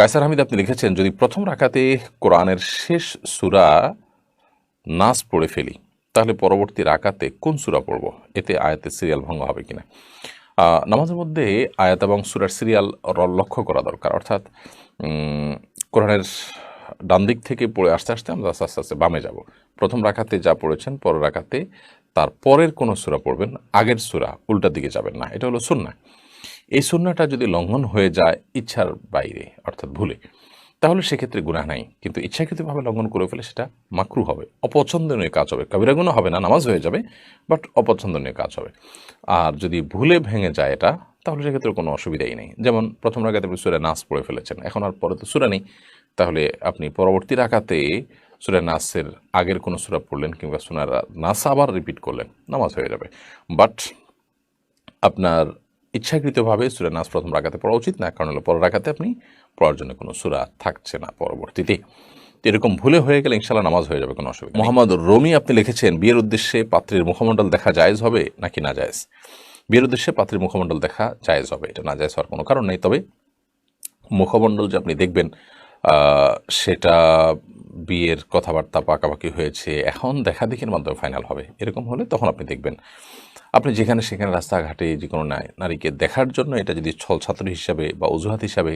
কায়সার হামিদ, আপনি লিখেছেন, যদি প্রথম রাখাতে কোরআনের শেষ সূরা নাস পড়ে ফেলি, তাহলে পরবর্তী রাকাতে কোন সূরা পড়ব? এতে আয়াতের সিরিয়াল ভঙ্গ হবে কিনা? নামাজের মধ্যে আয়াত এবং সুরার সিরিয়াল লক্ষ্য করা দরকার। অর্থাৎ কোরআনের ডান দিক থেকে পড়ে আসতে আসতে আমরা আস্তে আস্তে আস্তে বামে যাব। প্রথম রাখাতে যা পড়েছেন, পরের রাখাতে তার পরের কোনো সূরা পড়বেন, আগের সূরা উল্টা দিকে যাবেন না। এটা হলো সুন্নাহ। এই সুন্নাটা যদি লঙ্ঘন হয়ে যায় ইচ্ছার বাইরে, অর্থাৎ ভুলে, তাহলে সেক্ষেত্রে গুনাহ নাই। কিন্তু ইচ্ছাকৃতভাবে লঙ্ঘন করে ফেলে সেটা মাকরু হবে। অপছন্দনীয় কাজ হবে। কবিরা গুণা হবে না, নামাজ হয়ে যাবে বাট অপছন্দনীয় কাজ হবে। আর যদি ভুলে ভেঙে যায় এটা, তাহলে সেক্ষেত্রে কোনো অসুবিধাই নেই। যেমন প্রথম রাখাতে আপনি সুরে নাচ পড়ে ফেলেছেন, এখন আর পরে তো সুরা নেই। তাহলে আপনি পরবর্তী রাখাতে সুরে নাসের আগের কোনো সুরা পড়লেন কিংবা সুনার নাস আবার রিপিট করলেন, নামাজ হয়ে যাবে। বাট আপনার ইচ্ছাকৃতভাবে সুরা নাস প্রথম রাখাতে পড়া উচিত, না, কারণ হলো পরের রাখাতে আপনি পড়ার জন্য কোনো সুরা থাকছে না পরবর্তীতে। এরকম ভুলে হয়ে গেলে ইনশাল্লাহ নামাজ হয়ে যাবে, কোনো অসুবিধা। মোহাম্মদ রমি আপনি লিখেছেন, বিয়ের উদ্দেশ্যে পাত্রের মুখমণ্ডল দেখা জায়েজ হবে নাকি না জায়েজ? বিয়ের উদ্দেশ্যে পাত্রের মুখমণ্ডল দেখা জায়েজ হবে, এটা না জায়েজ হওয়ার কোনো কারণ নেই। তবে মুখমণ্ডল যে আপনি দেখবেন সেটা বিয়ের কথাবার্তা পাকাপাকি হয়েছে, এখন দেখা দেখির মাধ্যমে ফাইনাল হবে। এরকম হলে তখন আপনি দেখবেন। আপনি যেখানে সেখানে রাস্তাঘাটে যে কোনো নারীকে দেখার জন্য এটা যদি ছল ছাত্র হিসাবে বা অজুহাত হিসাবে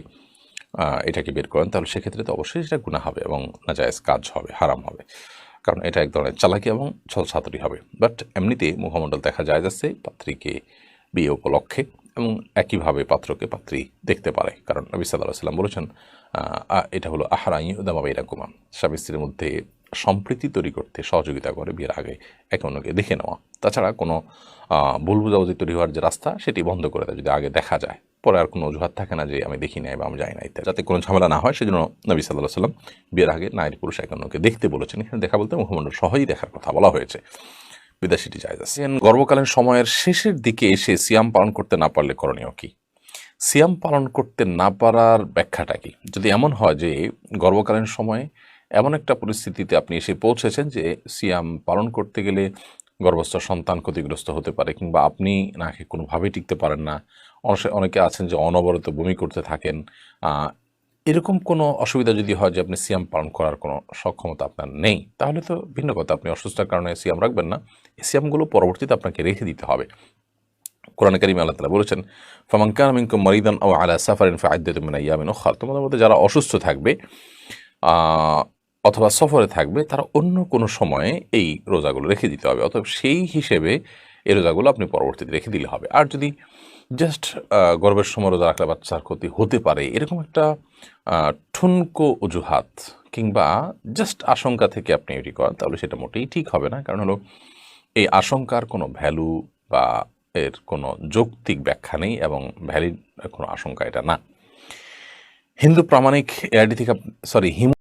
এটাকে বের করেন, তাহলে সেক্ষেত্রে তো অবশ্যই সেটা গুণা হবে এবং নাজায়েজ কাজ হবে, হারাম হবে। কারণ এটা এক ধরনের চালাকি এবং ছল ছাত্রী হবে। বাট এমনিতে মুখমণ্ডল দেখা যায় যাচ্ছে পাত্রীকে বিয়ে উপলক্ষে এবং একইভাবে পাত্রকে পাত্রী দেখতে পারে। কারণ নবী সাল্লাহ সাল্লাম বলেছেন এটা হলো আহারাই উদামা এরকম স্বামী স্ত্রীর মধ্যে সম্প্রীতি তৈরি করতে সহযোগিতা করে বিয়ের আগে একে অন্যকে দেখে নেওয়া। তাছাড়া কোনো ভুল বুঝাবুঝি তৈরি হওয়ার যে রাস্তা, সেটি বন্ধ করে দেয় যদি আগে দেখা যায়। পরে আর কোনো অজুহাত থাকে না যে আমি দেখি নাই বা আমি যাই না ইত্যাদি যাতে কোনো ঝামেলা না হয়, সেজন্য নবী সাল্লাহ সাল্লাম বিয়ের আগে নারী পুরুষ একে অন্যকে দেখতে বলেছেন। এখানে দেখা বলতে মুখমণ্ডল সহই দেখার কথা বলা হয়েছে। বিদেশিটি জায়জ আছে গর্ভকালীন সময়ের শেষের দিকে এসে সিয়াম পালন করতে না পারলে করণীয় কি? সিয়াম পালন করতে না পারার ব্যাখ্যাটা কি? যদি এমন হয় যে গর্ভকালীন সময়ে এমন একটা পরিস্থিতিতে আপনি এসে পৌঁছেছেন যে সিয়াম পালন করতে গেলে গর্ভস্থ সন্তান ক্ষতিগ্রস্ত হতে পারে কিংবা আপনি নাকি কোনোভাবেই টিকতে পারেন না। অনেকে- আছেন যে অনবরত বমি করতে থাকেন এরকম কোনো অসুবিধা যদি হয় যে আপনি সিয়াম পালন করার কোনো সক্ষমতা আপনার নেই, তাহলে তো ভিন্ন কথা। আপনি অসুস্থতার কারণে সিয়াম রাখবেন না। এই সিয়ামগুলো পরবর্তীতে আপনাকে রেখে দিতে হবে। কোরআন করিম আল্লাহ তালা বলেছেন ফামাঙ্কান মিনকুম মরিদান ও আলা সাফারিন ফাইদ্দাত মিন আইয়ামিন উখর। তোমাদের মধ্যে যারা অসুস্থ থাকবে অথবা সফরে থাকবে, তারা অন্য কোনো সময়ে এই রোজাগুলো রেখে দিতে হবে। অথবা সেই হিসেবে এই রোজাগুলো আপনি পরবর্তীতে রেখে দিলে হবে। আর যদি জাস্ট গর্ভের সময় রোজা রাখলে বাচ্চার ক্ষতি হতে পারে, এরকম একটা ঠুনকো অজুহাত কিংবা জাস্ট আশঙ্কা থেকে আপনি এটি করেন, তাহলে সেটা মোটেই ঠিক হবে না। কারণ হলো, এই আশঙ্কার কোনো ভ্যালু বা এর কোনো যৌক্তিক ব্যাখ্যা নেই এবং ভ্যালিড কোনো আশঙ্কা এটা না। হিন্দু প্রামাণিক এআইডি থেকে সরি হিম